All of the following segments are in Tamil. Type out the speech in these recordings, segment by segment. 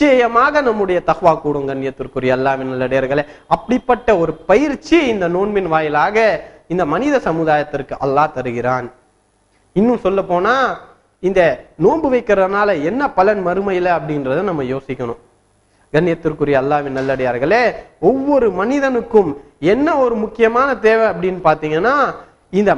நிச்சயமாக நம்முடைய தஹ்வா கூடும் கண்ணியத்திற்குரிய அல்லாவின் நல்லடையர்களே அப்படிப்பட்ட ஒரு பயிற்சி இந்த நோன்பின் வாயிலாக இந்த மனித சமுதாயத்திற்கு அல்லாஹ் தருகிறான். இன்னும் சொல்ல போனா இந்த நோன்பு வைக்கிறதுனால என்ன பலன் மறுமையில அப்படின்றத நம்ம யோசிக்கணும். கண்ணியத்திற்குரிய அல்லாவின் நல்லடியார்களே ஒவ்வொரு மனிதனுக்கும் என்ன ஒரு முக்கியமான தேவை அப்படின்னு பாத்தீங்கன்னா இந்த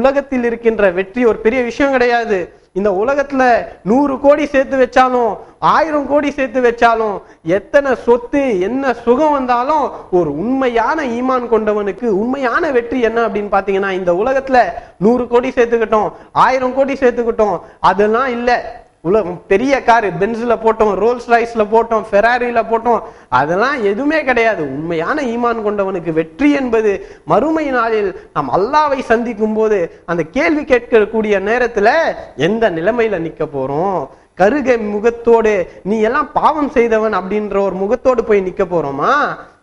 உலகத்தில் இருக்கின்ற வெற்றி ஒரு பெரிய விஷயம் கிடையாது. இந்த உலகத்துல நூறு கோடி சேர்த்து வச்சாலும் ஆயிரம் கோடி சேர்த்து வச்சாலும் எத்தனை சொத்து என்ன சுகம் வந்தாலும் ஒரு உண்மையான ஈமான் கொண்டவனுக்கு உண்மையான வெற்றி என்ன அப்படின்னு பாத்தீங்கன்னா இந்த உலகத்துல நூறு கோடி சேர்த்துக்கிட்டோம் ஆயிரம் கோடி சேர்த்துக்கிட்டோம் அதெல்லாம் இல்லை. உலகம் பெரிய காரு பென்ஸில் போட்டோம் ரோல்ஸ் ரைஸில் போட்டோம் ஃபெராரியில் போட்டோம். அதெல்லாம் எதுவுமே கிடையாது. உண்மையான ஈமான் கொண்டவனுக்கு வெற்றி என்பது மறுமை நாளில் நாம் அல்லாவை சந்திக்கும் போது அந்த கேள்வி கேட்கக்கூடிய நேரத்தில் எந்த நிலைமையில் நிற்க போகிறோம் கருகை முகத்தோடு நீ எல்லாம் பாவம் செய்தவன் அப்படின்ற ஒரு முகத்தோடு போய் நிக்க போறோமா?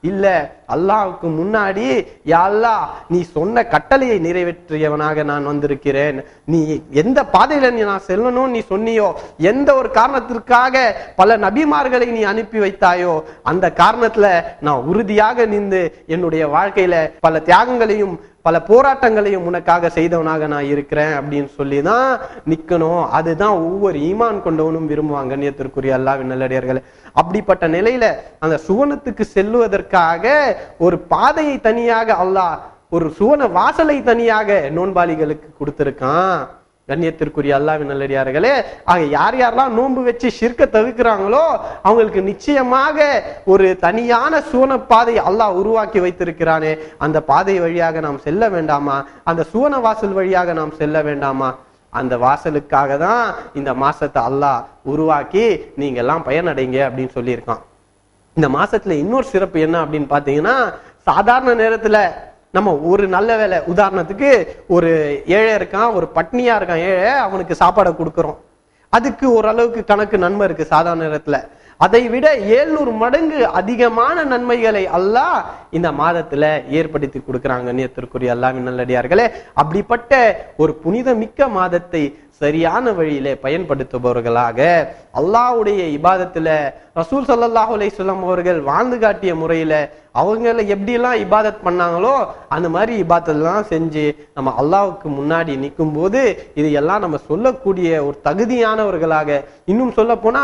இல்ல அல்லாவுக்கு முன்னாடி யாழ்லா நீ சொன்ன கட்டளையை நிறைவேற்றியவனாக நான் வந்திருக்கிறேன். நீ எந்த பாதையில நீ நான் செல்லணும் நீ சொன்னியோ? எந்த ஒரு காரணத்திற்காக பல நபிமார்களை நீ அனுப்பி வைத்தாயோ? அந்த காரணத்துல நான் உறுதியாக நின்று என்னுடைய வாழ்க்கையில பல தியாகங்களையும் பல போராட்டங்களையும் உனக்காக செய்தவனாக நான் இருக்கிறேன் அப்படின்னு சொல்லி தான் நிற்கணும் அதுதான் ஒவ்வொரு ஈமான் கொண்டவனும் விரும்புவாங்க கண்ணியத்திற்குரிய அல்லாவின் நல்லடியார்களே. அப்படிப்பட்ட நிலையில அந்த சுவனத்துக்கு செல்லுவதற்காக ஒரு பாதையை தனியாக அல்லாஹ் ஒரு சுவன வாசலை தனியாக நோன்பாளிகளுக்கு கொடுத்துருக்கான். கண்ணியத்திற்குரிய அல்லாவின் நல்லடியார்களே ஆக யார் யாரெல்லாம் நோன்பு வச்சு சிற்க தவிர்க்கிறாங்களோ அவங்களுக்கு நிச்சயமாக ஒரு தனியான சூன பாதை அல்லாஹ் உருவாக்கி வைத்திருக்கிறானே. அந்த பாதை வழியாக நாம் செல்ல வேண்டாமா? அந்த சூன வாசல் வழியாக நாம் செல்ல வேண்டாமா? அந்த வாசலுக்காக தான் இந்த மாசத்தை அல்லாஹ் உருவாக்கி நீங்க எல்லாம் பயனடைங்க அப்படின்னு சொல்லியிருக்கான். இந்த மாசத்துல இன்னொரு சிறப்பு என்ன அப்படின்னு பாத்தீங்கன்னா சாதாரண நேரத்துல நம்ம ஒரு நல்ல வேலை உதாரணத்துக்கு ஒரு ஏழை இருக்கான் ஒரு பட்னியா இருக்கான் ஏழை அவனுக்கு சாப்பாடை கொடுக்குறோம். அதுக்கு ஓரளவுக்கு கணக்கு நன்மை இருக்கு சாதாரண நேரத்துல. அதை விட ஏழ்நூறு மடங்கு அதிகமான நன்மைகளை அல்லாஹ் இந்த மாதத்துல ஏற்படுத்தி கொடுக்குறாங்க நேத்திற்குரிய அல்லாவின் நல்லடியார்களே. அப்படிப்பட்ட ஒரு புனித மிக்க மாதத்தை சரியான வழியிலே பயன்படுத்துபவர்களாக அல்லாவுடைய இபாதத்துல ரசூல் ஸல்லல்லாஹு அலைஹி அவர்கள் வாழ்ந்து காட்டிய முறையில அவங்கள எப்படிலாம் இபாதத் பண்ணாங்களோ அந்த மாதிரி இபாதத்தெல்லாம் செஞ்சு நம்ம அல்லாவுக்கு முன்னாடி நிற்கும் போது இது எல்லாம் நம்ம சொல்லக்கூடிய ஒரு தகுதியானவர்களாக இன்னும் சொல்ல போனா